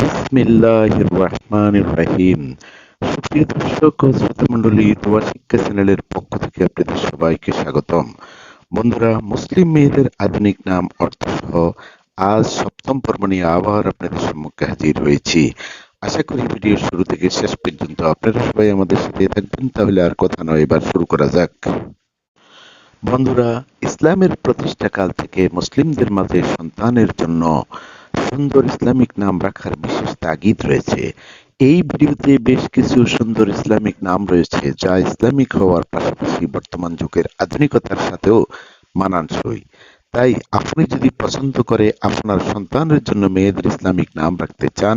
বিসমিল্লাহির রহমানির রহিম সুপ্রিয় দর্শক ও তোমার শিক্ষা চ্যানেলের পক্ষ থেকে আপনাদের সবাইকে স্বাগতম। বন্ধুরা, মুসলিম মেয়েদের আধুনিক নাম আজ সপ্তম পর্ব নিয়ে আবার আপনাদের সম্মুখে হাজির হয়েছি। আশা করি ভিডিও শুরু থেকে শেষ পর্যন্ত আপনারা সবাই আমাদের সাথে থাকবেন, তাহলে আর কথা নয়, এবার শুরু করা যাক। বন্ধুরা, ইসলামের প্রতিষ্ঠাকাল থেকে মুসলিমদের মাঝে সন্তানের জন্য সুন্দর ইসলামিক নাম রাখার বিশেষ তাগিদ রয়েছে। এই ভিডিওতে বেশ কিছু সুন্দর ইসলামিক নাম রয়েছে, যা ইসলামিক হওয়ার পাশাপাশি বর্তমান যুগের আধুনিকতার সাথেও মানানসই। তাই আপনি যদি পছন্দ করে আপনার সন্তানের জন্য মেয়েদের ইসলামিক নাম রাখতে চান,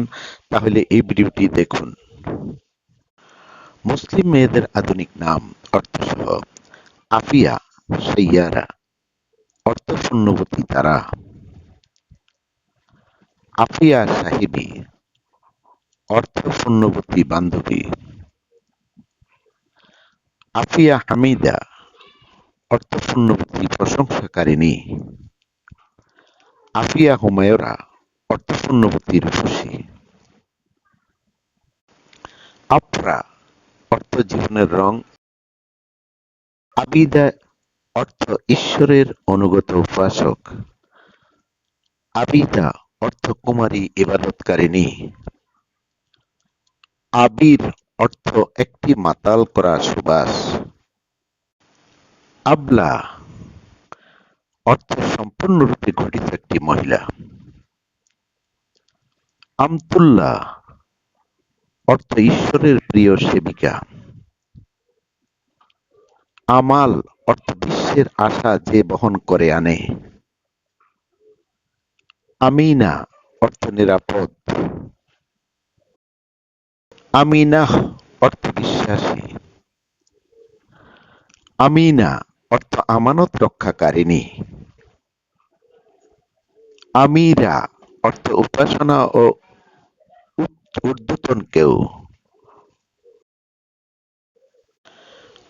তাহলে এই ভিডিওটি দেখুন। মুসলিম মেয়েদের আধুনিক নাম, অর্থসহ, আফিয়া সৈয়ারা অর্থ শূন্যবতী তারা। আফিয়া সাহেবী অর্থ শূন্যবতী বান্ধবী। আফিয়া হামিদা অর্থ শূন্যবতী প্রশংসাকারিণী। আফিয়া হুমায়রা অর্থ শূন্যবতী রূপসী। আফরা, অর্থ জীবনের রং। আবিদা, অর্থ ঈশ্বরের অনুগত উপাসক। আবিদা অর্থ কুমারী ইবাদতকারিণী। আবির অর্থ একটি মাতাল করা সুবাস। আবলা অর্থ সম্পূর্ণরূপে গঠিত একটি মহিলা। আমতুল্লা অর্থ ঈশ্বরের প্রিয় সেবিকা। আমাল অর্থ বিশ্বের আশা যে বহন করে আনে। আমিনা অর্থ নিরাপদ। আমিনাহ অর্থ বিশ্বাসী। আমিনা অর্থ আমানত রক্ষাকারিণী। আমিরা অর্থ উপাসনা ও ঊর্ধ্বতন কেউ।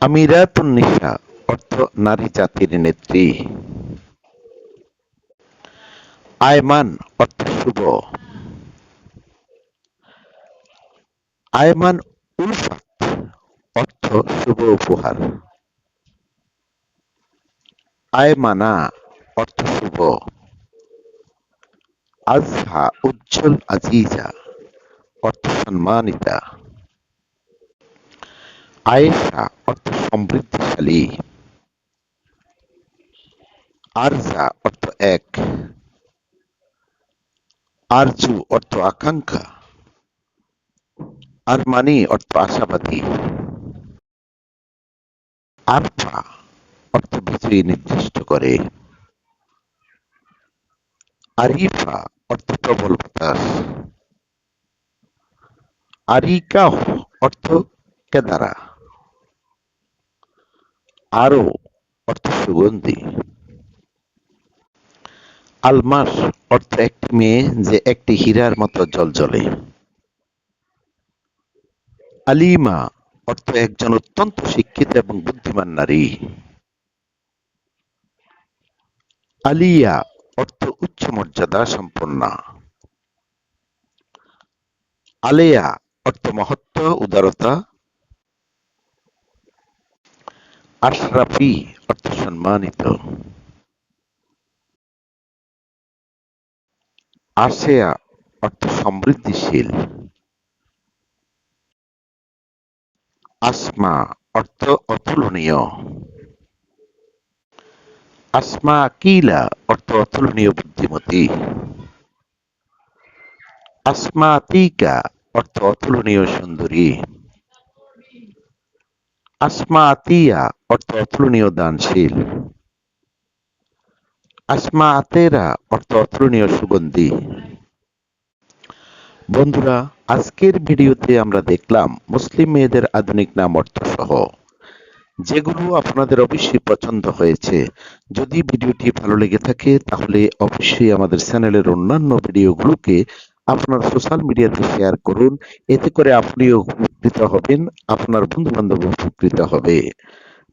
আমিরাতুন নিসা অর্থ নারী জাতির নেত্রী। আয়মান অর্থ শুভ। আয়মান উলফাত অর্থ শুভ উপহার। আয়মানা অর্থ শুভ। আজহা উজ্জ্বল আজিজা অর্থ সম্মানিতা। আয়েশা অর্থ সমৃদ্ধিশালী। আরজা অর্থ এক। আরজু অর্থ আকাঙ্ক্ষা। আরমানি অর্থ আশাবাদী। আরফা অর্থ বিজয়ী নির্দিষ্ট করে। আরিফা অর্থ প্রবল বাতাস। আরিকা অর্থ কেদারা। আরও অর্থ সুগন্ধি। আলমাস অর্থ একটি মেয়ে যে একটি হীরার মতো জলজলে আলিমা অর্থ একজন অত্যন্ত শিক্ষিত এবং বুদ্ধিমান নারী। আলিয়া অর্থ উচ্চ মর্যাদা সম্পন্না। আলেয়া অর্থ মহত্ব, উদারতা। আশরাফি অর্থ সম্মানিত। আসেয়া অর্থ সমৃদ্ধিশীল। আসমা অর্থ অতুলনীয়। আসমা আকিলা অর্থ অতুলনীয় বুদ্ধিমতী। আসমা আতিকা অর্থ অতুলনীয় সুন্দরী। আসমা আতিয়া অর্থ অতুলনীয় দানশীল। আসমা আতেরা অর্থ অতুলনীয় সুগন্ধি। বন্ধুরা, আজকের ভিডিওতে আমরা দেখলাম মুসলিম মেয়েদের আধুনিক নাম অর্থ সহ যেগুলো আপনাদের অবশ্যই পছন্দ হয়েছে। যদি ভিডিওটি ভালো লেগে থাকে, তাহলে অবশ্যই আমাদের চ্যানেলের অন্যান্য ভিডিওগুলোকে আপনার সোশ্যাল মিডিয়াতে শেয়ার করুন। এতে করে আপনিও উপকৃত হবেন, আপনার বন্ধু বান্ধব উপকৃত হবে।